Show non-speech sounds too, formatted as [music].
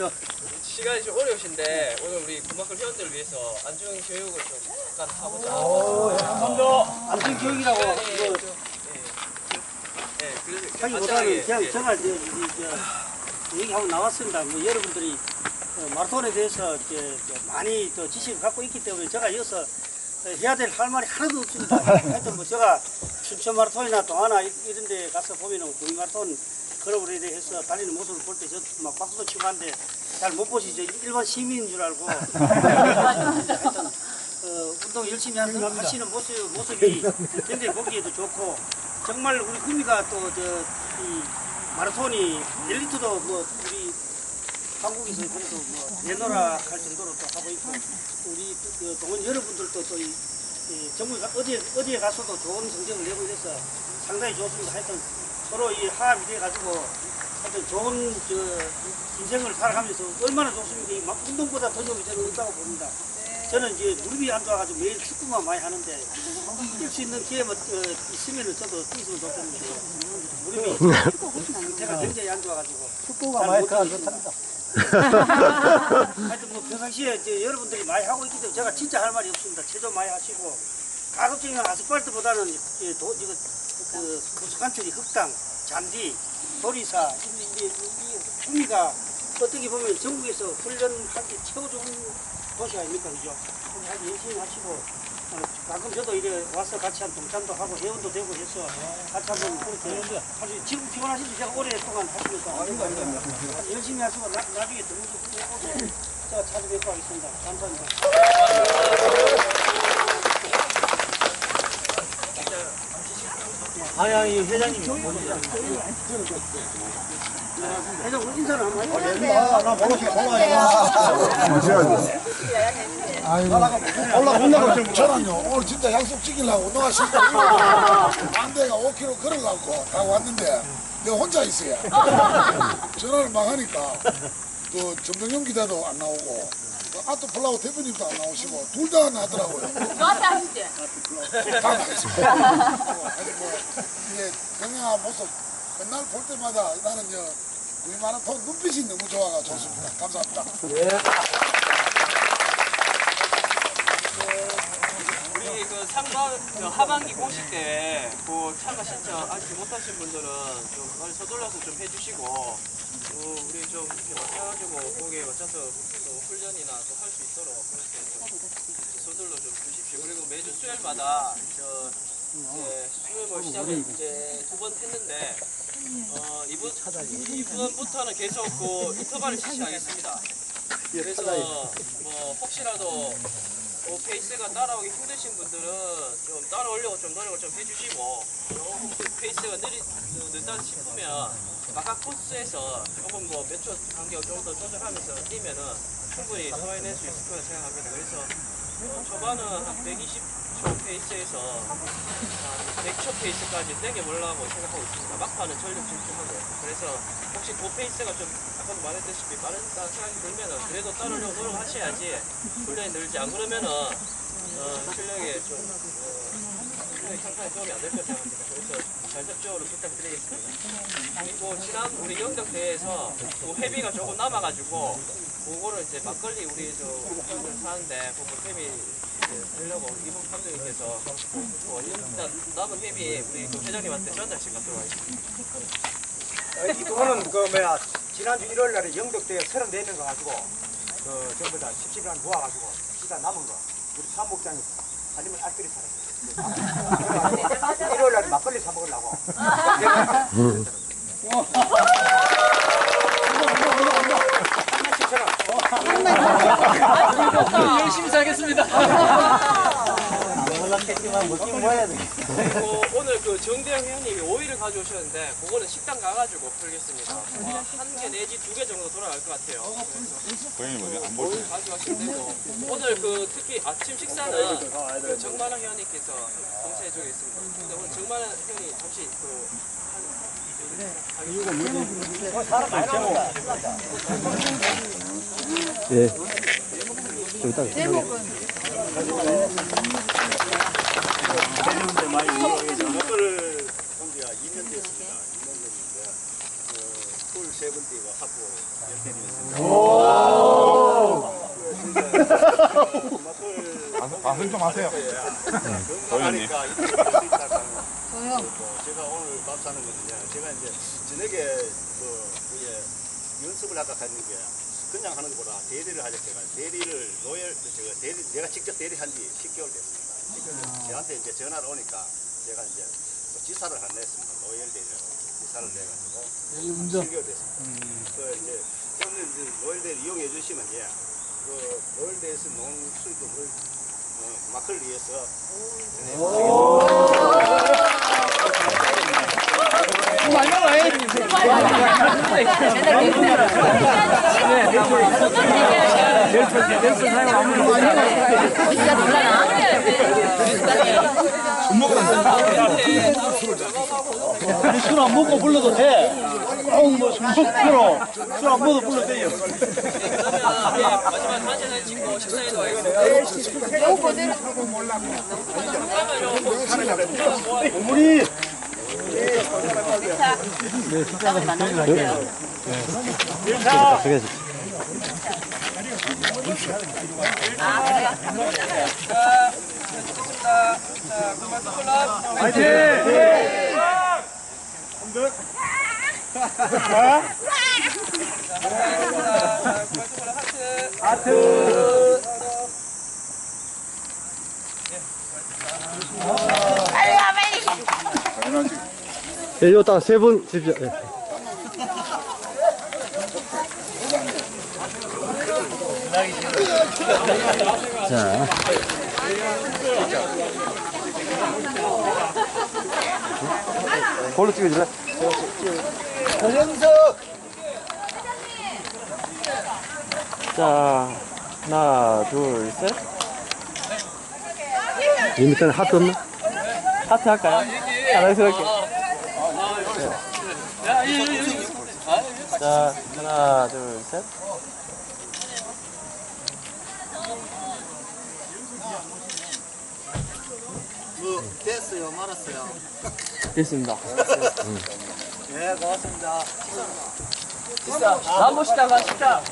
저 시간이 좀 어려우신데 오늘 우리 구마클 회원들을 위해서 안중 교육을 좀 잠깐 하고자. 안전 교육이라고 시간이 그 좀, 예. 예, 그래서 간단하게, 그냥 예. 제가 저, 저, 저 얘기하고 나왔습니다. 뭐 여러분들이 어, 마라톤에 대해서 이제 저 많이 또 지식을 갖고 있기 때문에 제가 이어서 어, 해야 될 할 말이 하나도 없습니다. [laughs] 하여튼 뭐 제가 춘천 마라톤이나 동하나 이- 이런 데 가서 보면은 구이 마라톤 걸어버려야 해서 달리는 모습을 볼 때 저 막 박수도 치고 하는데 잘 못 보시죠. 일반 시민인 줄 알고. 하여튼 [laughs] 어, 운동 열심히 하는, 하시는 모습, 모습이 굉장히 보기에도 좋고 정말 우리 구미가 또저이 마라톤이 엘리트도 뭐 우리 한국에서 그래도 뭐 내노라 할 정도로 또 하고 있고 우리 그 동원 여러분들도 또 이 이 전국 어디에 어디에 가서도 좋은 성적을 내고 이래서 상당히 좋습니다. 하여튼 서로 이 화합이 돼 가지고 하여튼 좋은 저 인생을 살아가면서 얼마나 좋습니까? 이막 운동보다 더 좋은 저는 없다고 봅니다. 저는 이제 무릎이 안 좋아가지고 매일 축구만 많이 하는데 뛸 수 있는 기회만 어, 있으면은 저도 뛰으면 좋겠는데 무릎이 상태가 굉장히 안 좋아가지고 축구가 많이 안 좋답니다. 하여튼 뭐 평상시에 이제 여러분들이 많이 하고 있기 때문에 제가 진짜 할 말이 없습니다. 체조 많이 하시고 가급적이면 아스팔트보다는 도, 이거 그 부수관처리 흙당, 잔디, 도리사 이제 이 구미가 어떻게 보면 전국에서 훈련하기 최고 좋은 도시 아닙니까 그죠? 아주 열심히 하시고 어, 가끔 저도 이래 와서 같이 한 동참도 하고 회원도 되고 해서 같이 한번 그렇게 아주 지금 피곤하신지 제가 오랫동안 하시면서 아주 열심히 하시고 나, 나중에 등록도 오세요. 제가 찾아뵙고 하겠습니다. 감사합니다. 아니 아니 회장님이 회장 우리 인사를 한번 해주세요. 저는요. 오늘 진짜 약속 지키려고 운동화 신고 안대가 5km 걸어가고 다 왔는데 내가 혼자 있어요 전화를 막 하니까 그 정동영 기자도 안 나오고 그 아토 플라워 대표님도 안 나오시고 둘다안 나더라고요 저한테 하시지? 다 나있습니다 아니 뭐 이게 건강한 모습 맨날 볼 때마다 나는 저 우리 마라톤 눈빛이 너무 좋아가 좋습니다 감사합니다 우리 그 상반 그 하반기 공식 대회 그 참가 신청 아직 못하신 분들은 좀 빨리 서둘러서 좀 해주시고 또 우리 좀 이렇게 맞춰가지고 거기에 맞춰서 또 훈련이나 또 할 수 있도록 그렇게 좀. 그리고 매주 수요일마다 저 이제 수요일 시작을 이제 두 번 했는데 어 이번 이번부터는 계속 그 인터벌을 실시하겠습니다. 그래서 뭐 혹시라도 그 페이스가 따라오기 힘드신 분들은 좀 따라오려고 좀 노력을 좀 해주시고 조금 그 페이스가 느리, 그 늦다 싶으면 각각 코스에서 조금 뭐 몇 초 간격 정도 조절하면서 뛰면은 충분히 소화해낼 수 있을 거라 생각합니다. 그래서 어, 한 120초 페이스에서 한 100초 페이스까지 땡겨보려고 생각하고 있습니다. 막판은 전력 질주하고 그래서 혹시 그 페이스가 좀 아까도 말했다시피 빠르다는 생각이 들면은 그래도 따르려고 노력하셔야지 훈련이 늘지 안 그러면은 어, 실력에 좀 어, 실력이 상당히 도움이 안될 거라 생각합니다. 그래서 잘접적으로 부탁드리겠습니다. 그리고 지난 우리 영덕 대회에서 그 회비가 조금 남아가지고 그거를 이제 막걸리 우리 저 형들 사는데 그 보탬이 하려고 이분 감독님께서 그 일단 남은 회비 우리 그 회장님한테 전달씩 갖도록 하겠습니다. 이 돈은 그 뭐야 지난주 일요일 날에 영덕대에 34명 가가지고 그 전부 다 10시간 모아가지고 시간 남은 거 우리 사무국장이 아니면 알뜰히 살았어요. [laughs] 일요일 날에 막걸리 사 먹으려고. 열심히 살겠습니다. 그리고 오늘 그 정대영 회원님이 오이를 가져오셨는데 그거는 식당 가가지고 풀겠습니다. 한 개 내지 두 개 정도 돌아갈 것 같아요. 오이 가져가시면 되고 오늘 그 특히 아침 식사는 그 정만아 회원님께서 쪽에 있습니다. 근데 오늘 정만아 회원이 잠시 그했 여기다. 제목은. 마술좀 하세요. 네. 도영님. 도영. 제가 오늘 밥 사는 거든요. 제가 이제 저녁에 그 위에 연습을 아까 갔는 게 그냥 하는 거보다 대리를 하자 제가 대리를 노열 제가 대리 내가 직접 대리한 지 10개월 됐습니다. 10개월 됐 저한테 이제 전화를 오니까 제가 이제 또 지사를 안 냈습니다. 노열 대리라고 지사를 내가지고 7개월 됐습니다. 그 이제 오늘 이제 노열 대리 이용해 주시면 예. 그 노열 대에서 농 수입금을 어, 위해서 술안 먹고 불러도 돼. 꼭뭐술 먹고 술안 먹어도 불러도 돼요. 마지막 사진을 찍고 식사에도 와있습니 다. 어머니 자, 찍겠습니다. 자, 그만 콜라. 자, 그만 하트. 예, 이거 딱세분 집죠. 예. 자. 볼로 찍어줄래? 자, 하나, 둘, 셋. 이 밑에는 하트 없나? 하트 할까요? 자랑스럽게. 자, 하나, 둘, 셋. 뭐 됐어요 말았어요 됐습니다. 네 고맙습니다 나무시다가 식사.